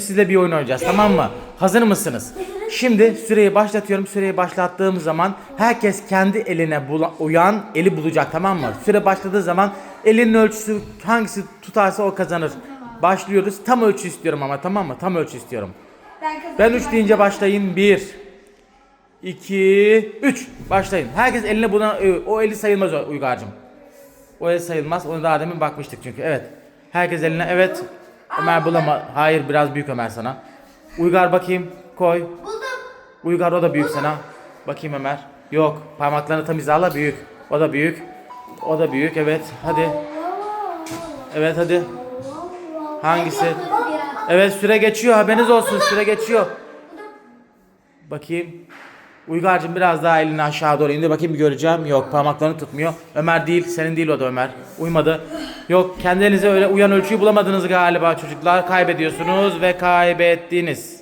Sizle bir oyun oynayacağız tamam mı? Hazır mısınız? Şimdi süreyi başlatıyorum. Süreyi başlattığım zaman herkes kendi eline bula- uyan eli bulacak tamam mı? Süre başladığı zaman elinin ölçüsü hangisi tutarsa o kazanır. Başlıyoruz. Tam ölçü istiyorum ama tamam mı? Tam ölçü istiyorum. Ben kazandım. Ben 3 deyince başlayın. 1 2 3 başlayın. Herkes eline buna o eli sayılmaz Uygar'cığım. O el sayılmaz. Onu daha demin bakmıştık çünkü. Evet. Herkes eline evet. Ömer bulama. Hayır biraz büyük Ömer sana. Uygar bakayım. Koy. Buldum. Uygar o da büyük sana. Bakayım Ömer. Yok. Parmaklarını tam hizala büyük. O da büyük. O da büyük. Evet. Hadi. Evet hadi. Hangisi? Evet süre geçiyor. Haberiniz olsun. Süre geçiyor. Bakayım. Uygar'cığım biraz daha elini aşağı doğru indir bakayım bir göreceğim. Yok parmaklarını tutmuyor. Ömer değil, senin değil o da Ömer. Uymadı. Yok kendinize öyle uyan ölçüyü bulamadınız galiba çocuklar. Kaybediyorsunuz ve kaybettiniz.